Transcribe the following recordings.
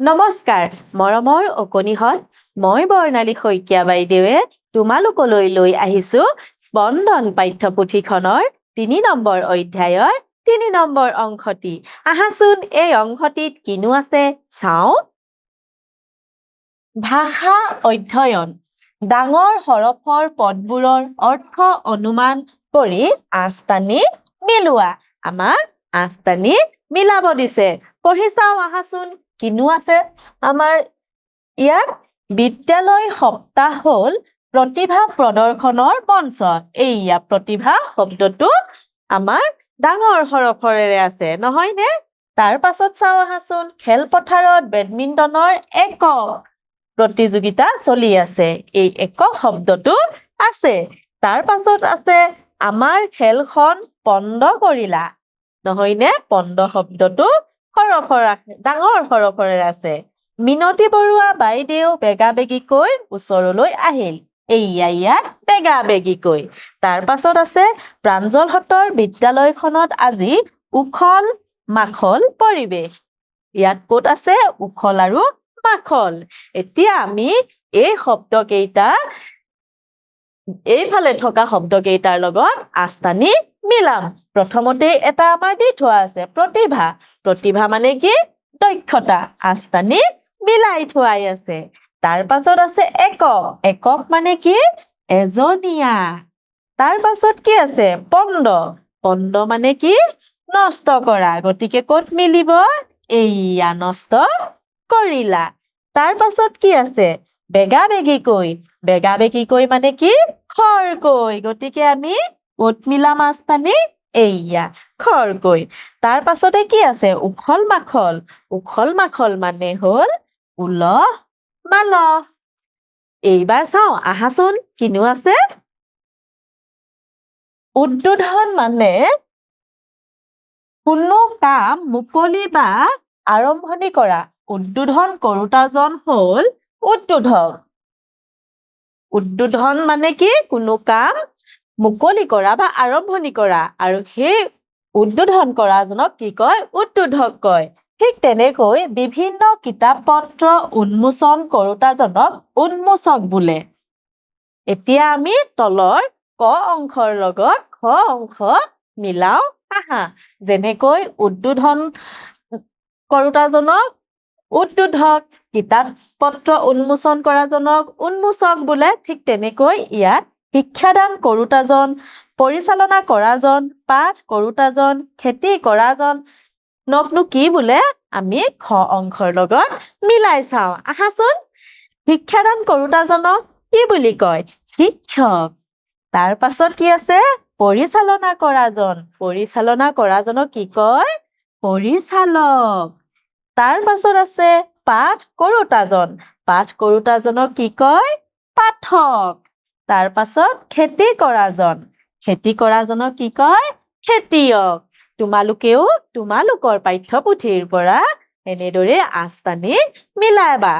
নমস্কাৰ মৰমৰ অকণিহঁত মই বৰ্ণালী শইকীয়া বাইদেৱে তোমালোকলৈ লৈ আহিছোঁ স্পন্দন পাঠ্যপুথিখনৰ তিনি নম্বৰ অধ্যায়ৰ তিনি নম্বৰ অংশটি। আহাচোন, এই অংশটিত কিনো আছে? চাওঁ। ভাষা অধ্যয়ন, ডাঙৰ হৰফৰ পদবোৰৰ অৰ্থ অনুমান কৰি আঁচটানি মিলোৱা। আমাক আঁচটানি মিলাব দিছে। পঢ়ি চাওঁ, আহাচোন। কিনো আছে? আমাৰ ইয়াত বিদ্যালয় সপ্তাহ হ'ল প্ৰতিভা প্ৰদৰ্শনৰ মঞ্চ এইয়া প্ৰতিভা শব্দটো আমাৰ ডাঙৰ হৰফৰেৰে আছে নহয়নে? তাৰ পাছত চাওঁ আহাচোন খেলপথাৰত বেডমিণ্টনৰ একক প্ৰতিযোগিতা চলি আছে। এই একক শব্দটো আছে। তাৰ পাছত আছে আমাৰ খেলখন পণ্ড কৰিলা। নহয়নে? পণ্ড শব্দটো হৰফৰ আছে ডাঙৰ হৰফৰেৰে আছে। মিনতী বৰুৱা বাইদেউ বেগা বেগিকৈ ওচৰলৈ আহিল। এইয়া ইয়াত বেগা বেগিকৈ তাৰ পাছত আছে প্ৰাঞ্জলহঁতৰ বিদ্যালয়খনত আজি উখল মাখল পৰিৱেশ। ইয়াত ক'ত আছে উখল আৰু মাখল? এতিয়া আমি এই শব্দকেইটা এইফালে থকা শব্দকেইটাৰ লগত আস্তানি মিলাম। প্ৰথমতে এটা আমাৰ দি থোৱা আছে, প্ৰতিভা। প্ৰতিভা মানে কি? দক্ষতা আস্তানি মিলাই থোৱাই আছে। তাৰ পাছত আছে একক। একক মানে কি? এজনীয়া। তাৰ পাছত কি আছে? পণ্ড। পণ্ড মানে কি? নষ্ট কৰা। গতিকে ক'ত মিলিব? এইয়া নষ্ট কৰিলা। তাৰ পাছত কি আছে? বেগা বেগিকৈ বেগা বেগিকৈ মানে কি? খৰকৈ গতিকে আমি ক'ত মিলাম আস্তানি এইয়া খৰকৈ তাৰ পাছতে কি আছে? উখল মাখল। উখল মাখল মানে হ'ল উলহ মালহ। এইবাৰ চাওঁ, আহাচোন, কিনো আছে? উদ্বোধন মানে কোনো কাম মুকলি বা আৰম্ভণি কৰা। উদ্বোধন কৰোতাজন হ'ল উদ্বোধক। উদ্বোধন মানে কি? কোনো কাম মুকলি কৰা বা আৰম্ভণি কৰা আৰু সেই উদ্বোধন কৰাজনক কি কয়? উদ্বোধক কয়। ঠিক তেনেকৈ বিভিন্ন কিতাপ পত্ৰ উন্মোচন কৰোতাজনক উন্মোচক বোলে। এতিয়া আমি তলৰ ক অংশৰ লগত খ অংশ মিলাও। আহা, যেনেকৈ উদ্বোধন কৰোতাজনক উদ্বোধক, কিতাপ পত্ৰ উন্মোচন কৰাজনক উন্মোচক বোলে, ঠিক তেনেকৈ ইয়াত শিক্ষাদান কৰোতাজন, পৰিচালনা কৰাজন, পাঠ কৰোতাজন, খেতি কৰাজন। নকনো কি বোলে, আমি খ অংশৰ লগত মিলাই চাওঁ। আহাচোন, শিক্ষাদান কৰোতাজনক কি বুলি কয়? শিক্ষক। তাৰ পাছত কি আছে? পৰিচালনা কৰাজন। পৰিচালনা কৰাজনক কি কয়? পৰিচালক। তাৰ পাছত আছে পাঠ কৰোতাজন। পাঠ কৰোতাজনক কি কয়? পাঠক। তাৰ পাছত খেতি কৰাজন খেতি কৰাজনক কি কয়? খেতিয়ক। তোমালোকেও তোমালোকৰ পাঠ্যপুথিৰ পৰা এনেদৰে আঁচটানি মিলাবা।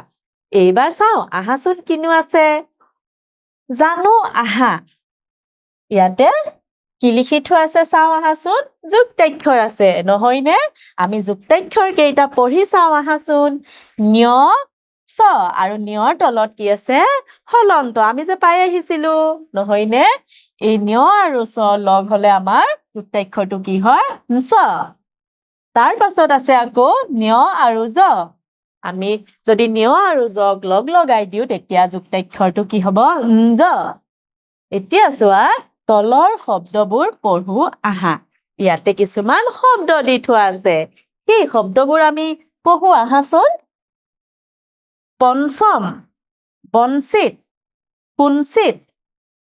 এইবাৰ চাওঁ, আহাচোন কিনো আছে। জানো আহা। ইয়াতে কি লিখি থোৱা আছে চাওঁ আহাচোন। যুক্তাক্ষৰ আছে, নহয়নে? আমি যুক্তাক্ষৰ কেইটা পঢ়ি চাওঁ আহাচোন। ঞ চ, আৰু ঞৰ তলত কি আছে? হলন্ত, আমি যে পাই আহিছিলো নহয়নে এই ঞ আৰু চ লগ হলে আমাৰ যুক্তাক্ষৰটো কি হয়? চ। তাৰ পাছত আছে আকৌ ঞ আৰু জ। আমি যদি ঞ আৰু জক লগ লগাই দিওঁ, তেতিয়া যুক্তাক্ষৰটো কি হ'ব? জ। এতিয়া চোৱা, তলৰ শব্দবোৰ পঢ়ো আহা। ইয়াতে কিছুমান শব্দ দি থোৱা আছে। সেই শব্দবোৰ আমি পঢ়ো আহাচোন। পঞ্চম বঞ্চিত কুঞ্চিত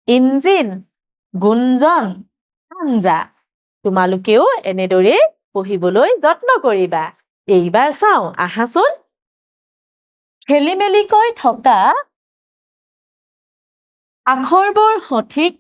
ইঞ্জিন গুঞ্জন আঞ্জা তোমালোকেও এনেদৰে পঢ়িবলৈ যত্ন কৰিবা। এইবাৰ চাওঁ, আহাচোন। খেলি মেলিকৈ থকা আখৰবোৰ সঠিক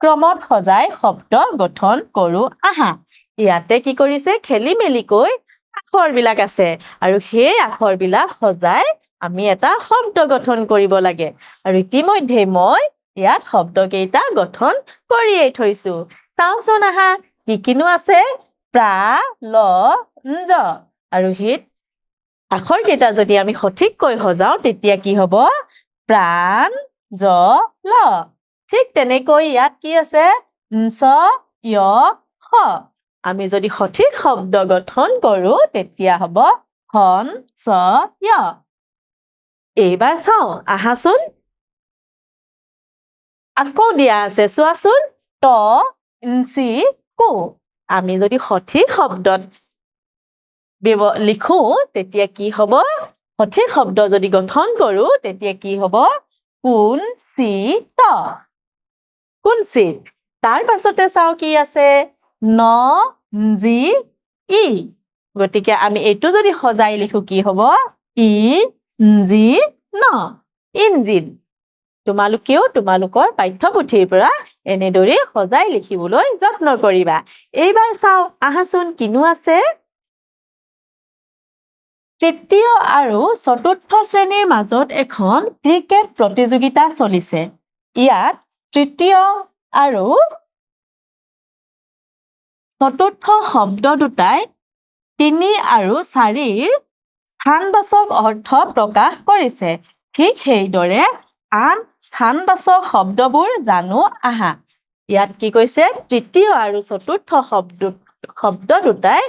ক্ৰমত সজাই শব্দ গঠন কৰো। আহা, ইয়াতে কি কৰিছে? খেলি মেলিকৈ আখৰবিলাক আছে। আৰু সেই আখৰবিলাক সজাই আমি এটা শব্দ গঠন কৰিব লাগে। আৰু ইতিমধ্যে মই ইয়াত শব্দকেইটা গঠন কৰিয়েই থৈছো। চাওঁচোন আহা, কি কিনো আছে? প্ৰা, ল ঞ্জ আৰু হিত, আখৰকেইটা যদি আমি সঠিককৈ সজাওঁ, তেতিয়া কি হ'ব? প্ৰাণ, জ, ল। ঠিক তেনেকৈ ইয়াত কি আছে? ঞ্চ য় স আমি যদি সঠিক শব্দ গঠন কৰোঁ, তেতিয়া হ'ব হন, চ, য়। এইবাৰ চাওঁ আহাচোন। আকৌ দিয়া আছে চোৱাচোন। ত ইঞ্চি কু। আমি যদি সঠিক শব্দত লিখো তেতিয়া কি হ'ব? সঠিক শব্দ যদি গঠন কৰোঁ তেতিয়া কি হ'ব? কোন চি ত কুঞ্চিত তাৰ পাছতে চাওঁ কি আছে। ন জি ই। গতিকে আমি এইটো যদি সজাই লিখো কি হ'ব? ই জি ন ইঞ্জিন তোমালোকেও তোমালোকৰ পাঠ্যপুথিৰ পৰা এনেদৰে সজাই লিখিবলৈ যত্ন কৰিবা। এইবাৰ চাওঁ, আহাচোন কিনো আছে। তৃতীয় আৰু চতুৰ্থ শ্ৰেণীৰ মাজত এখন ক্ৰিকেট প্ৰতিযোগিতা চলিছে। ইয়াত তৃতীয় আৰু চতুৰ্থ শব্দ দুটাই তিনি আৰু চাৰিৰ স্থানবাচক অৰ্থ প্ৰকাশ কৰিছে। ঠিক সেইদৰে আন স্থানবাচক শব্দবোৰ জানো আহা। ইয়াত কি কৈছে? তৃতীয় আৰু চতুৰ্থ শব্দ শব্দ দুটাই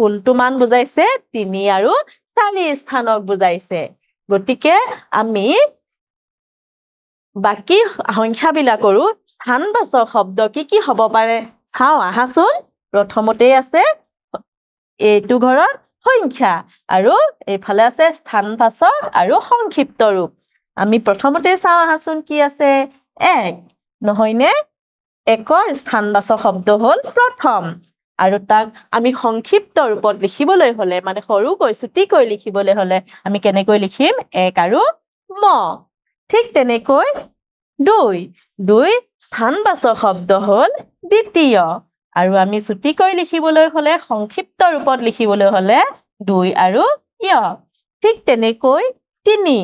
কোনটো মান বুজাইছে? তিনি আৰু চাৰিৰ স্থানক বুজাইছে। গতিকে আমি বাকী সংখ্যাবিলাকৰো স্থানবাচক শব্দ কি কি হ'ব পাৰে চাওঁ আহাচোন। প্ৰথমতেই আছে, এইটো ঘৰত সংখ্যা আৰু এইফালে আছে স্থানবাচক আৰু সংক্ষিপ্ত ৰূপ। আমি প্ৰথমতে চাওঁ আহাচোন কি আছে। এক নহয়নে? একৰ স্থানবাচক শব্দ হ'ল প্ৰথম। আৰু তাক আমি সংক্ষিপ্ত ৰূপত লিখিবলৈ হ'লে মানে সৰুকৈ চুটিকৈ লিখিবলৈ হ'লে আমি কেনেকৈ লিখিম? এক আৰু ম। ঠিক তেনেকৈ দুই দুই স্থানবাচক শব্দ হ'ল দ্বিতীয়। আৰু আমি চুটিকৈ লিখিবলৈ হ'লে, সংক্ষিপ্ত ৰূপত লিখিবলৈ হ'লে দুই আৰু য়। ঠিক তেনেকৈ তিনি।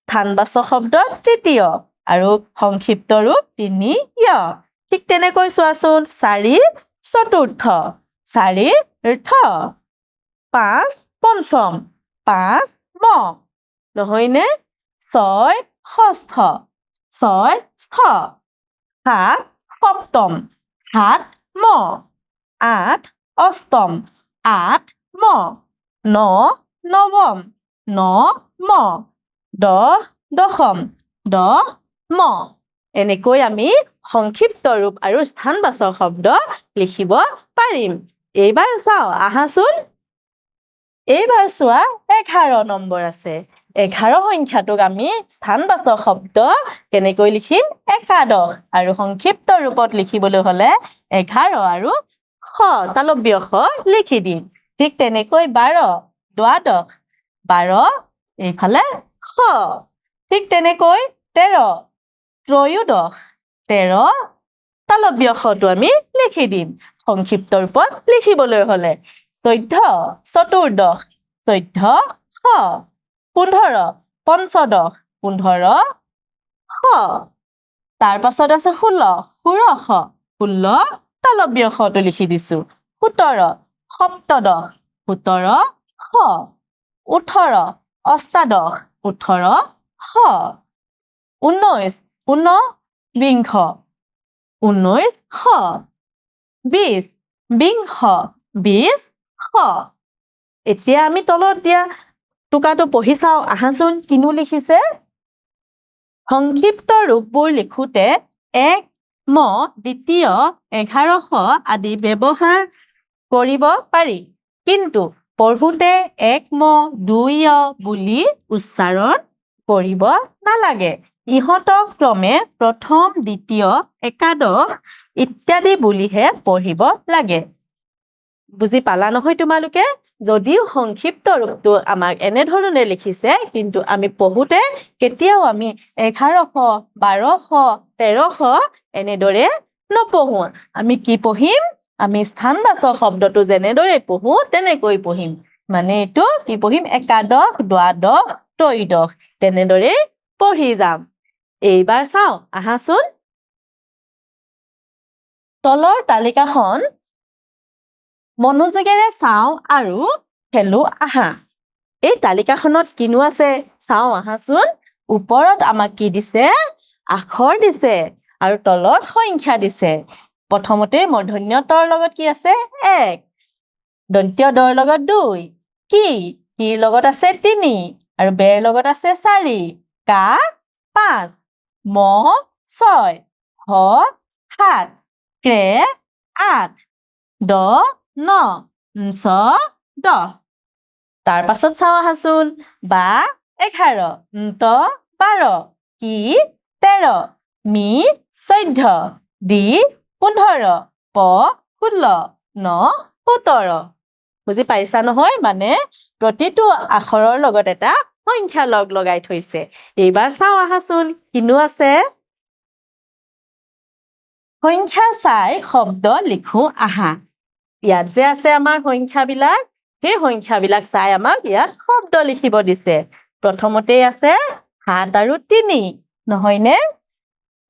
স্থানবাচক শব্দ তৃতীয় আৰু সংক্ষিপ্ত ৰূপ তিনি য়। ঠিক তেনেকৈ চোৱাচোন। চাৰি, চতুৰ্থ। চাৰিৰ্থ পাঁচ, পঞ্চম। পাঁচ, ম। নহয়নে? ছয়, ষষ্ঠ। ছয় স্থ সাত, সপ্তম। সাত ম। আঠ অষ্টম। আঠ ম। ন নৱম ন ম। দহ দশম। দহ ম। এনেকৈ আমি সংক্ষিপ্ত ৰূপ আৰু স্থানবাচক শব্দ লিখিব পাৰিম। এইবাৰ চাওঁ, আহাচোন। এইবাৰ চোৱা এঘাৰ নম্বৰ আছে। এঘাৰ সংখ্যাটোক আমি স্থানবাচক শব্দ কেনেকৈ লিখিম? একাদশ। আৰু সংক্ষিপ্ত ৰূপত লিখিবলৈ হ'লে এঘাৰ আৰু শ। তালব্য শ লিখি দিম। ঠিক তেনেকৈ বাৰ, দ্বাদশ, বাৰ এইফালে শ। ঠিক তেনেকৈ তেৰ, ত্ৰয়োদশ, তেৰ তালব্য শটো আমি লিখি দিম। সংক্ষিপ্ত ৰূপত লিখিবলৈ হ'লে চৈধ্য, চতুৰ্দশ, চৈধ্য, শ। পোন্ধৰ পঞ্চদশ পোন্ধৰ, শ। তাৰ পাছত আছে ষোল্ল, ষোড়শ, ষোল্ল, তালব্য শটো লিখি দিছো। সোতৰ সপ্তদশ সোতৰ, শ। ওঠৰ, অষ্টাদশ, ওঠৰ, শ। ঊনৈছ ঊনবিংশ ঊনৈছ শ। বিছ বিংশ বিছ শ। এতিয়া আমি তলত দিয়া টোকাটো পঢ়ি চাওঁ। আহাচোন, কিনো লিখিছে? সংক্ষিপ্ত ৰূপবোৰ লিখোতে এক ম দ্বিতীয় এঘাৰশ আদি ব্যৱহাৰ কৰিব পাৰি। কিন্তু পঢ়োতে এক ম দুই য় বুলি উচ্চাৰণ কৰিব নালাগে। ইহঁতক ক্ৰমে প্ৰথম, দ্বিতীয়, একাদশ ইত্যাদি বুলিহে পঢ়িব লাগে। বুজি পালা নহয় তোমালোকে? যদিও সংক্ষিপ্ত ৰূপটো আমাক এনেধৰণে লিখিছে, কিন্তু আমি পঢ়োতে কেতিয়াও আমি এঘাৰশ, বাৰশ, তেৰশ এনেদৰে নপঢ়ো। আমি কি পঢ়িম? আমি স্থানবাচক শব্দটো যেনেদৰে পঢ়ো, তেনেকৈ পঢ়িম। মানে এইটো কি পঢ়িম? একাদশ, দ্বাদশ, ত্ৰয়োদশ, তেনেদৰে পঢ়ি যাম। এইবাৰ চাওঁ, আহাচোন। তলৰ তালিকাখন মনোযোগেৰে চাওঁ আৰু খেলো আহা। এই তালিকাখনত কিনো আছে? চাওঁ আহাচোন। ওপৰত আমাক কি দিছে? আখৰ দিছে আৰু তলত সংখ্যা দিছে। প্ৰথমতে মূৰ্ধন্য তৰ লগত কি আছে? এক। দন্ত্য দৰ লগত দুই। কি? কিৰ লগত আছে তিনি? আৰু বেৰ লগত আছে চাৰি। কা? পাঁচ। ম? ছয়। হ? সাত। ক্ৰে? আঠ। দ? ন ছ দহ তাৰ পাছত আহাচোন। বা, এঘাৰ, ন্ত, বাৰ। কি, তেৰ। মি, চৈধ্য। দি, পোন্ধৰ। প, ষোল্ল। ন, সোতৰ। বুজি পাইছা নহয়? মানে প্ৰতিটো আখৰৰ লগত এটা সংখ্যা লগ লগাই থৈছে। এইবাৰ চাওঁ আহাচোন। কিনো আছে? সংখ্যা চাই শব্দ লিখো আহা। ইয়াত যে আছে আমাৰ সংখ্যাবিলাক, সেই সংখ্যাবিলাক চাই আমাক ইয়াত শব্দ লিখিব দিছে। প্ৰথমতেই আছে সাত আৰু তিনি, নহয়নে?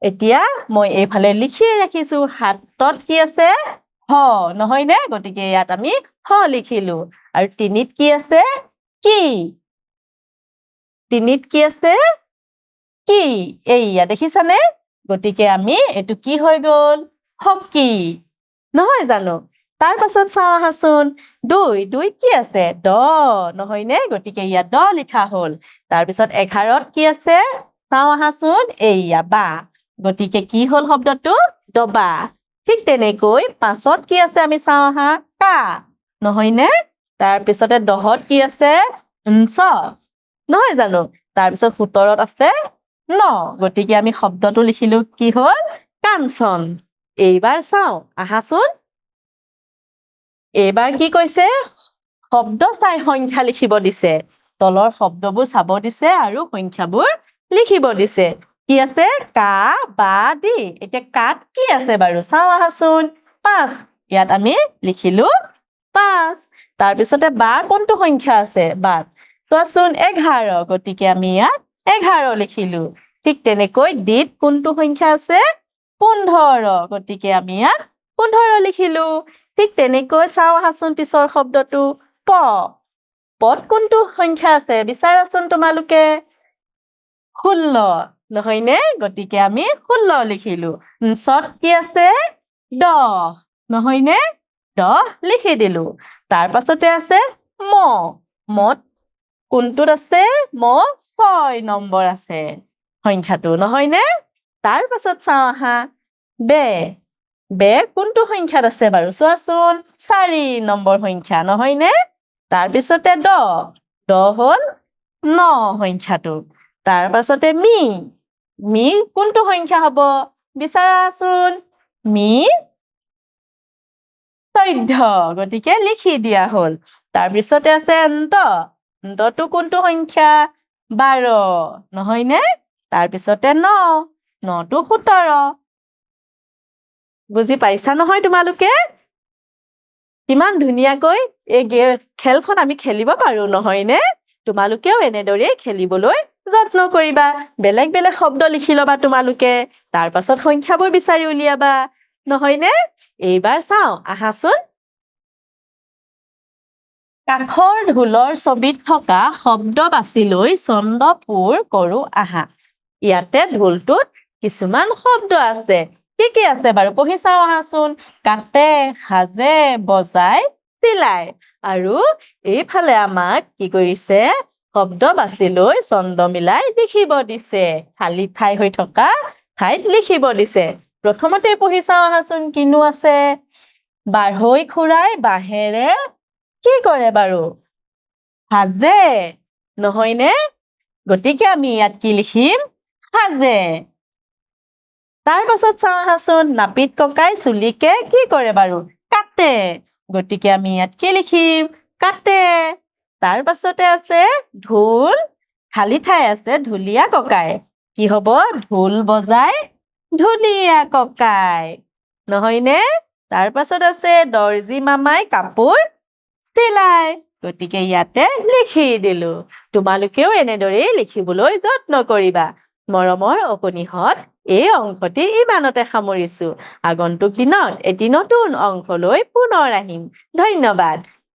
এতিয়া মই এইফালে লিখিয়ে ৰাখিছো, সাতত কি আছে? হ, নহয়নে? গতিকে ইয়াত আমি হ লিখিলো। আৰু তিনিত কি আছে? কি? তিনিত কি আছে? কি? এইয়া দেখিছানে? গতিকে আমি এইটো কি হৈ গল? হকী। নহয় জানো? তাৰ পাছত চাওঁ আহাচোন। দুই দুই কি আছে? দ, নহয়নে? গতিকে ইয়াত দ লিখা হ'ল। তাৰপিছত এঘাৰত কি আছে? চাওঁ আহাচোন। এইয়া, বা। গতিকে কি হ'ল শব্দটো? দবা ঠিক তেনেকৈ পাঁচত কি আছে আমি চাওঁ আহা? কা। নহয়নে? তাৰপিছতে দহত কি আছে? ঞ্চ নহয় জানো? তাৰপিছত সোতৰত আছে? ন। গতিকে আমি শব্দটো লিখিলো কি হ'ল? কাঞ্চন। এইবাৰ চাওঁ। আহাচোন। এইবাৰ কি কৈছে? শব্দ চাই সংখ্যা লিখিব দিছে। তলৰ শব্দবোৰ চাব দিছে আৰু সংখ্যাবোৰ লিখিব দিছে। কি আছে? কা, বা, দি। এতিয়া কাত কি আছে বাৰু? চাওঁ আহাচোন। পাঁচ। ইয়াত আমি লিখিলো পাঁচ। তাৰপিছতে বা কোনটো সংখ্যা আছে? বাত। চোৱাচোন, এঘাৰ। গতিকে আমি ইয়াত এঘাৰ লিখিলো। ঠিক তেনেকৈ দিত কোনটো সংখ্যা আছে? পোন্ধৰ। গতিকে আমি ইয়াত পোন্ধৰ লিখিলো। ঠিক তেনেকৈ চাওঁ আহাচোন পিছৰ শব্দটো প। পত কোনটো সংখ্যা আছে? বিচাৰাচোন তোমালোকে। ষোল্ল, নহয়নে? গতিকে আমি ষোল্ল লিখিলো। চত কি আছে? দহ, নহয়নে? দহ লিখি দিলো। তাৰ পাছতে আছে ম। মত কোনটোত আছে? ম ছয় নম্বৰ আছে সংখ্যাটো, নহয়নে? তাৰ পাছত চাওঁ আহা। বে বে কোনটো সংখ্যাত আছে বাৰু? চোৱাচোন চাৰি নম্বৰ সংখ্যা নহয়নে? তাৰপিছতে দ দ হ'ল ন সংখ্যাটো। তাৰ পাছতে মি মি কোনটো সংখ্যা হ'ব? বিচাৰাচোন মি চৈধ্য গতিকে লিখি দিয়া হ'ল। তাৰপিছতে আছে ন্ত ন্তটো কোনটো সংখ্যা? বাৰ নহয়নে? তাৰপিছতে ন নটো সোতৰ। বুজি পাইছা নহয় তোমালোকে? কিমান ধুনীয়াকৈ এই গে, খেলখন আমি খেলিব পাৰো নহয়নে? তোমালোকেও এনেদৰে খেলিবলৈ যত্ন কৰিবা। বেলেগ বেলেগ শব্দ লিখি ল'বা তোমালোকে। তাৰ পাছত সংখ্যাবোৰ বিচাৰি উলিয়াবা। নহয়নে? এইবাৰ চাওঁ, আহাচোন। কাষৰ ঢোলৰ ছবিত থকা শব্দ বাছি লৈ চন্দ্ৰপুৰ কৰো আহা। ইয়াতে ঢোলটোত কিছুমান শব্দ আছে। কি কি আছে বাৰু? পঢ়ি চাওঁ আহাচোন। কাটে, সাজে, বজাই, চিলাই। আৰু এইফালে আমাক কি কৰিছে? শব্দ বাছি লৈ চন্দ্ৰ মিলাই লিখিব দিছে। খালী ঠাই হৈ থকা ঠাইত লিখিব দিছে। প্ৰথমতে পঢ়ি চাওঁ আহাচোন, কিনো আছে? বাঢ়ৈ খুৰাই বাঁহেৰে কি কৰে বাৰু? সাজে, নহয়নে? গতিকে আমি ইয়াত কি লিখিম? সাজে। তাৰ পাছত চাওঁ আহাচোন, নাপিত ককাই চুলিকে কি কৰে বাৰু? কাটে। গতিকে আমি ইয়াত কি লিখিম? কাটে। তাৰ পাছতে আছে ঢোল। খালী ঠাই আছে ঢুলীয়া ককাই। কি হ'ব? ঢোল বজাই ঢুলীয়া ককাই। নহয়নে? তাৰ পাছত আছে দৰ্জী মামাই কাপোৰ চিলাই। গতিকে ইয়াতে লিখি দিলো। তোমালোকেও এনেদৰেই লিখিবলৈ যত্ন কৰিবা। মৰমৰ অকণিহঁত এই অংশটি ইমানতে সামৰিছো। আগন্তুক দিনত এটি নতুন অংশলৈ পুনৰ আহিম। ধন্যবাদ।